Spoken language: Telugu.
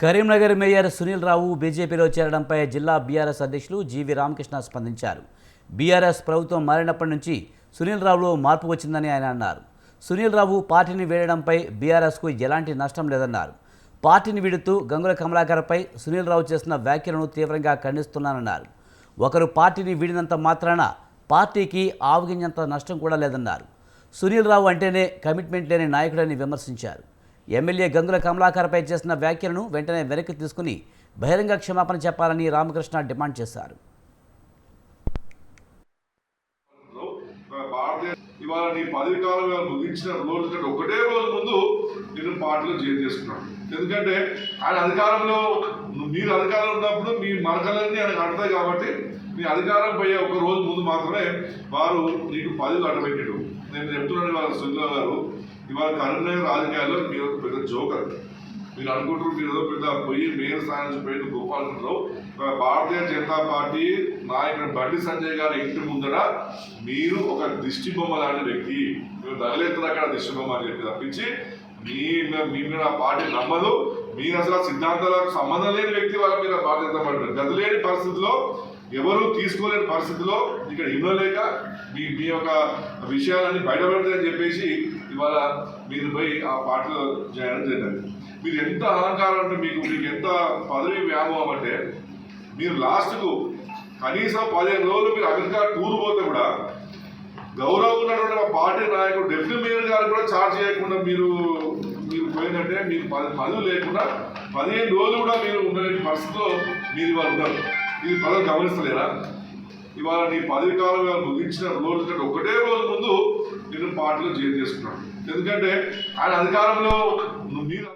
కరీంనగర్ మేయర్ సునీల్ రావు బీజేపీలో చేరడంపై జిల్లా బీఆర్ఎస్ అధ్యక్షులు జీవి రామకృష్ణ స్పందించారు. బీఆర్ఎస్ ప్రభుత్వం మారినప్పటి నుంచి సునీల్ రావులో మార్పు వచ్చిందని ఆయన అన్నారు. సునీల్ రావు పార్టీని వీడడంపై బీఆర్ఎస్కు ఎలాంటి నష్టం లేదన్నారు. పార్టీని విడుతూ గంగుల కమలాకర్పై సునీల్ రావు చేసిన వ్యాఖ్యలను తీవ్రంగా ఖండిస్తున్నానన్నారు. ఒకరు పార్టీని వీడినంత మాత్రాన పార్టీకి ఆవగించంత నష్టం కూడా లేదన్నారు. సునీల్ రావు అంటేనే కమిట్మెంట్ లేని నాయకుడని విమర్శించారు. ఎమ్మెల్యే గంగుల కమలాకర్పై చేసిన వ్యాఖ్యలను వెంటనే వెనక్కి తీసుకుని బహిరంగ క్షమాపణ చెప్పాలని రామకృష్ణ డిమాండ్ చేశారు. ఇవాళ నీ పదవి కాలం ముగించిన రోజు కంటే ఒకటే రోజు ముందు నేను పార్టీలో చేంజ్ చేసుకున్నాను ఎందుకంటే ఆయన అధికారంలో మీరు అధికారంలో ఉన్నప్పుడు మీ మరకలన్నీ ఆయనకు అంటాయి కాబట్టి మీ అధికారం పోయే ఒక రోజు ముందు మాత్రమే వారు నీకు పదవి అడ్డపెట్టాడు నేను చెప్తున్నాను ఇవాళ సునీల్ గారు ఇవాళ కరీంనగర్ రాజకీయాల్లో మీరు ఒక పెద్ద జోకర్. మీరు అనుకుంటారు మీరు ఏదో పెద్ద పోయి మేయర్ స్థానం నుంచి పోయి గొప్ప అనుకుంటారు భారతీయ జనతా పార్టీ నాయకుడు బండి సంజయ్ గారి ఇంటి ముందర మీరు ఒక దిష్టి బొమ్మ లాంటి వ్యక్తి. మీరు తగలెత్తున అక్కడ దిష్టి బొమ్మ అని చెప్పి తప్పించి మీ మీ మీద ఆ పార్టీ నమ్మదు. మీరు అసలు సిద్ధాంతాలకు సంబంధం లేని వ్యక్తి వాళ్ళ మీద భారతీయ జనతా పార్టీ గదిలేని పరిస్థితిలో ఎవరు తీసుకోలేని పరిస్థితిలో ఇక్కడ ఇవ్వలేక మీ మీ యొక్క విషయాలన్నీ బయటపడతాయని చెప్పేసి ఇవాళ మీరు పోయి ఆ పార్టీలో చేయడం జరిగింది. మీరు ఎంత అహంకారం అంటే మీకు మీకు ఎంత పదవి వ్యామోహం అంటే మీరు లాస్ట్కు కనీసం పదిహేను రోజులు మీరు అమెరికా టూర్ పోతే కూడా గౌరవం ఉన్నటువంటి మా పార్టీ నాయకుడు డెప్యూటీ మేయర్ గారు కూడా చార్జ్ చేయకుండా మీరు మీరు పోయిందంటే మీరు పది పదవి లేకుండా పదిహేను రోజులు కూడా మీరు ఉండలేని పరిస్థితిలో మీరు ఇవాళ ఉన్నారు. ఇది ప్రజలు గమనిస్తలేరా? ఇవాళ నీ పదవి కాలం ముగించిన రోజు కంటే ఒకటే రోజు ముందు నేను పార్టీలో చేంజ్ చేసుకున్నాను ఎందుకంటే ఆయన అధికారంలో మీరు